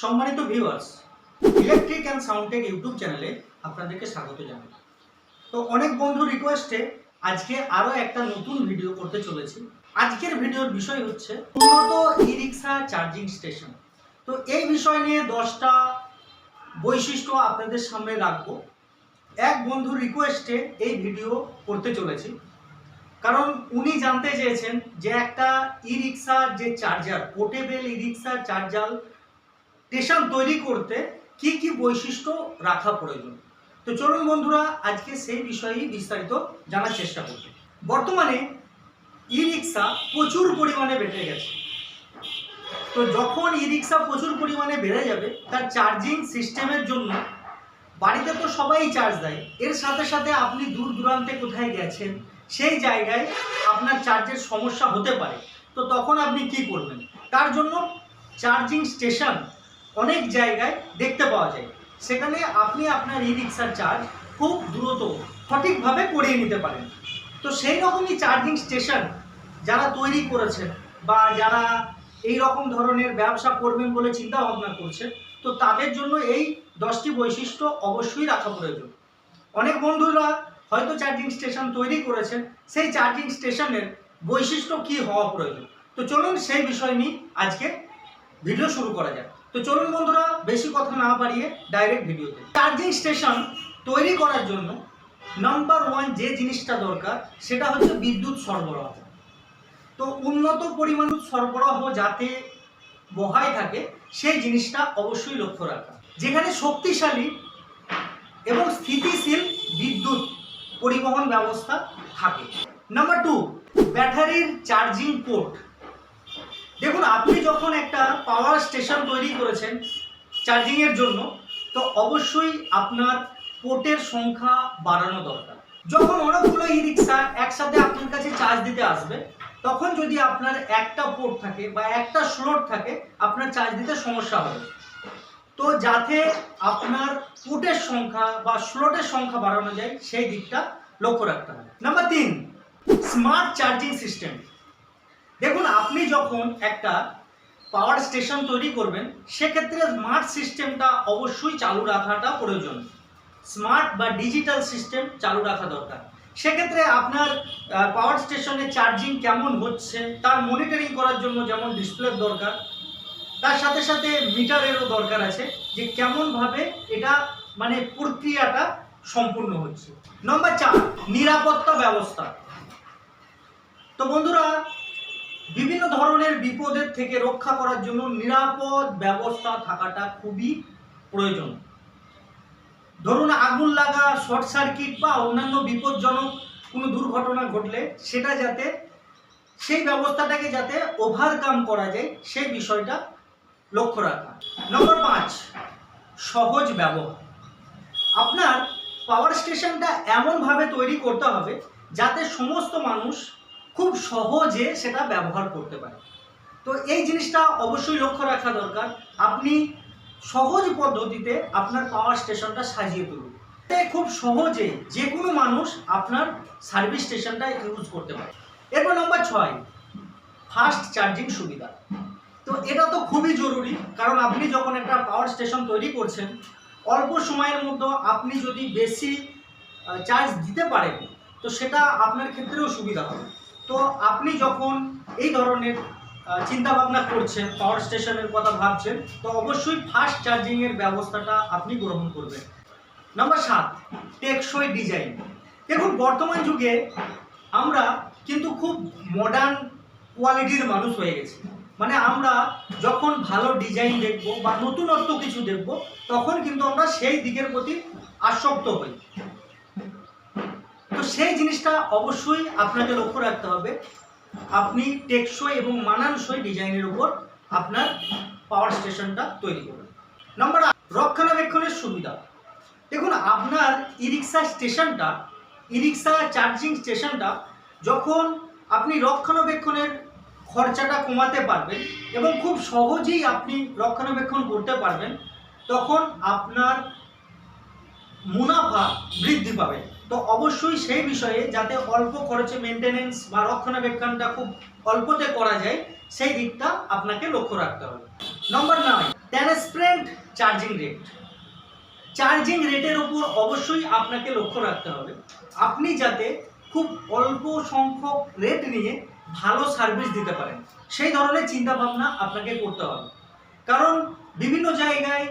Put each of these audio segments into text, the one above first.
সম্মানিত viewers electric and sound tech YouTube চ্যানেলে আপনাদেরকে স্বাগত জানাই। তো অনেক বন্ধু রিকোয়েস্টে আজকে আরও একটা নতুন ভিডিও করতে চলেছি। আজকের ভিডিওর বিষয় হচ্ছে উন্নত ই রিক্সা চার্জিং স্টেশন তো এই বিষয় নিয়ে দশটা বৈশিষ্ট্য আপনাদের সামনে রাখব। এক বন্ধুর রিকোয়েস্টে এই ভিডিও করতে চলেছি। কারণ উনি জানতে চেয়েছেন যে একটা ই রিক্সার যে চার্জার পোর্টেবল ই রিক্সার চার্জার স্টেশন তৈরি করতে কি কি বৈশিষ্ট্য রাখা প্রয়োজন? তো চলুন বন্ধুরা, আজকে সেই বিষয়েই বিস্তারিত জানার চেষ্টা করব। বর্তমানে ই রিক্সা প্রচুর পরিমাণে বেড়ে গেছে। তো যখন ই রিক্সা প্রচুর পরিমাণে বেড়ে যাবে, তার চার্জিং সিস্টেমের জন্য বাড়িতে তো সবাই চার্জ দেয়। এর সাথে সাথে আপনি দূর দূরান্তে কোথায় গেছেন, সেই জায়গায় আপনার চার্জের সমস্যা হতে পারে। তো তখন আপনি কি করবেন? তার জন্য চার্জিং স্টেশন অনেক জায়গায় দেখতে পাওয়া যায়। সেখানে আপনি আপনার ই রিক্সার চার্জ খুব দ্রুত, সঠিকভাবে করিয়ে নিতে পারেন। তো সেই রকমই চার্জিং স্টেশন যারা তৈরি করেছেন বা যারা এই রকম ধরনের ব্যবসা করবেন বলে চিন্তা ভাবনা করছেন, তো তাদের জন্য এই দশটি বৈশিষ্ট্য অবশ্যই রাখা প্রয়োজন। অনেক বন্ধুরা হয়তো চার্জিং স্টেশন তৈরি করেছেন, সেই চার্জিং স্টেশনের বৈশিষ্ট্য কি হওয়া প্রয়োজন? তো চলুন সেই বিষয় নিয়ে আজকে ভিডিও শুরু করা যাক। তো চলুন বন্ধুরা, বেশি কথা না বাড়িয়ে ডাইরেক্ট ভিডিওতে চার্জিং স্টেশন তৈরি করার জন্য নাম্বার ওয়ান যে জিনিসটা দরকার, সেটা হচ্ছে বিদ্যুৎ সরবরাহ। তো উন্নত পরিমাণ সরবরাহ যাতে বহায় থাকে, সেই জিনিসটা অবশ্যই লক্ষ্য রাখা। যেখানে শক্তিশালী এবং স্থিতিশীল বিদ্যুৎ পরিবহন ব্যবস্থা থাকে। নাম্বার টু ব্যাটারির চার্জিং পোর্ট দেখুন, আপনি যখন একটা স্টেশন তৈরি করেছেন চার্জিংয়ের জন্য, তো অবশ্যই আপনার পোর্টের সংখ্যা বাড়ানো দরকার। যখন অনেকগুলো ই রিক্সা একসাথে আপনার কাছে চার্জ দিতে আসবে, তখন যদি আপনার একটা পোর্ট থাকে বা একটা স্লট থাকে, আপনার চার্জ দিতে সমস্যা হবে। তো যাতে আপনার পোর্টের সংখ্যা বা স্লটের সংখ্যা বাড়ানো যায়, সেই দিকটা লক্ষ্য রাখতে হবে। নাম্বার তিন, স্মার্ট চার্জিং সিস্টেম। দেখুন, আপনি যখন একটা পাওয়ার স্টেশন তৈরি করবেন, সেক্ষেত্রে স্মার্ট সিস্টেমটা অবশ্যই চালু রাখাটা প্রয়োজন। স্মার্ট বা ডিজিটাল সিস্টেম চালু রাখা দরকার। সেক্ষেত্রে আপনার পাওয়ার স্টেশনে চার্জিং কেমন হচ্ছে, তার মনিটরিং করার জন্য যেমন ডিসপ্লের দরকার, তার সাথে সাথে মিটারেরও দরকার আছে, যে কেমনভাবে এটা মানে প্রক্রিয়াটা সম্পূর্ণ হচ্ছে। নম্বর চার, নিরাপত্তা ব্যবস্থা। তো বন্ধুরা বিভিন্ন ধরনের বিপদের থেকে রক্ষা করার জন্য নিরাপদ ব্যবস্থা থাকাটা খুবই প্রয়োজন। ধরুন আগুন লাগা, শর্ট সার্কিট বা অন্যান্য বিপজ্জনক কোনো দুর্ঘটনা ঘটলে সেটা যাতে, সেই ব্যবস্থাটাকে যাতে ওভারকাম করা যায়, সেই বিষয়টা লক্ষ্য রাখা। নম্বর পাঁচ, সহজ ব্যবহার। আপনার পাওয়ার স্টেশনটা এমনভাবে তৈরি করতে হবে যাতে সমস্ত মানুষ খুব সহজে সেটা ব্যবহার করতে পারে। তো এই জিনিসটা অবশ্যই লক্ষ্য রাখা দরকার। আপনি সহজ পদ্ধতিতে আপনার পাওয়ার স্টেশনটা সাজিয়ে তুলুন। খুব সহজে যে কোনো মানুষ আপনার সার্ভিস স্টেশনটা ইউজ করতে পারে। এরপর নম্বর ছয়, ফাস্ট চার্জিং সুবিধা। তো এটা তো খুবই জরুরি, কারণ আপনি যখন একটা পাওয়ার স্টেশন তৈরি করছেন, অল্প সময়ের মধ্যে আপনি যদি বেশি চার্জ দিতে পারেন, তো সেটা আপনার ক্ষেত্রেও সুবিধা হবে। তো আপনি যখন এই ধরনের চিন্তা ভাবনা করছেন পাওয়ার স্টেশনের কথা ভাবছেন, তো অবশ্যই ফাস্ট চার্জিংয়ের ব্যবস্থাটা আপনি গ্রহণ করবেন। নাম্বার সাত, টেকসই ডিজাইন দেখুন, বর্তমান যুগে আমরা কিন্তু খুব মডার্ন কোয়ালিটির মানুষ হয়ে গেছি। মানে আমরা যখন ভালো ডিজাইন দেখব বা নতুনত্ব কিছু দেখব, তখন কিন্তু আমরা সেই দিকের প্রতি আসক্ত হই। সেই জিনিসটা অবশ্যই আপনাকে লক্ষ্য রাখতে হবে। আপনি টেকসই এবং মানানসই ডিজাইনের উপর আপনার পাওয়ার স্টেশনটা তৈরি করবেন নম্বর রক্ষণাবেক্ষণের সুবিধা। দেখুন, আপনার ই রিক্সা স্টেশনটা ই রিক্সা চার্জিং স্টেশনটা যখন আপনি রক্ষণাবেক্ষণের খরচাটা কমাতে পারবেন এবং খুব সহজেই আপনি রক্ষণাবেক্ষণ করতে পারবেন, তখন আপনার মুনাফা বৃদ্ধি পাবে। তো অবশ্যই সেই বিষয়ে যাতে অল্প খরচে মেনটেনেন্স বা রক্ষণাবেক্ষণটা খুব অল্পতে করা যায়, সেই দিকটা আপনাকে লক্ষ্য রাখতে হবে। নম্বর নয় ট্রান্সপারেন্ট চার্জিং রেট চার্জিং রেটের উপর অবশ্যই আপনাকে লক্ষ্য রাখতে হবে। আপনি যাতে খুব অল্প সংখ্যক রেট নিয়ে ভালো সার্ভিস দিতে পারেন। সেই ধরনের চিন্তা ভাবনা আপনাকে করতে হবে। কারণ বিভিন্ন জায়গায়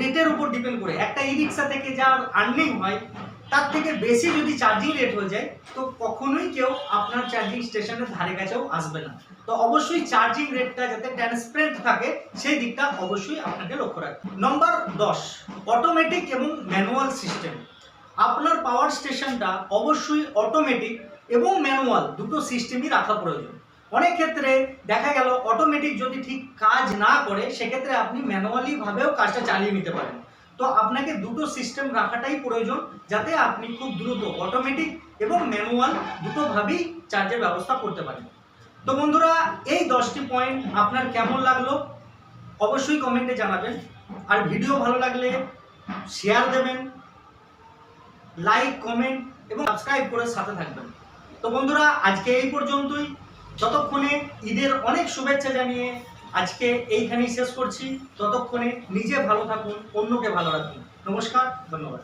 রেটের উপর ডিপেন্ড করে। একটা ই রিক্সা থেকে যার আর্নিং হয় তার থেকে বেশি যদি চার্জিং রেট হয়ে যায়, তো কখনোই কেউ আপনার চার্জিং স্টেশনের ধারে কাছেও আসবে না। তো অবশ্যই চার্জিং রেটটা যাতে ট্রান্সপারেন্ট থাকে, সেই দিকটা অবশ্যই আপনাকে লক্ষ্য রাখতে হবে। নম্বর দশ অটোমেটিক এবং ম্যানুয়াল সিস্টেম আপনার পাওয়ার স্টেশনটা অবশ্যই অটোমেটিক এবং ম্যানুয়াল দুটো সিস্টেমই রাখা প্রয়োজন। অনেক ক্ষেত্রে দেখা গেল অটোমেটিক যদি ঠিক কাজ না করে, সেক্ষেত্রে আপনি ম্যানুয়ালি ভাবেও কাজটা চালিয়ে নিতে পারেন। তো আপনাকে দুটো সিস্টেম রাখাটাই প্রয়োজন যাতে আপনি খুব দ্রুত অটোমেটিক এবং ম্যানুয়াল দুটোভাবেই চার্জের ব্যবস্থা করতে পারেন। তো বন্ধুরা, এই দশটি পয়েন্ট আপনার কেমন লাগল? অবশ্যই কমেন্টে জানাবেন। আর ভিডিও ভালো লাগলে শেয়ার দেবেন লাইক কমেন্ট এবং সাবস্ক্রাইব করে সাথে থাকবেন। তো বন্ধুরা, আজকে এই পর্যন্তই। ততক্ষণে ঈদের অনেক শুভেচ্ছা জানিয়ে আজকে এইখানেই শেষ করছি। ততক্ষণে নিজে ভালো থাকুন অন্যকে ভালো রাখুন। নমস্কার ধন্যবাদ।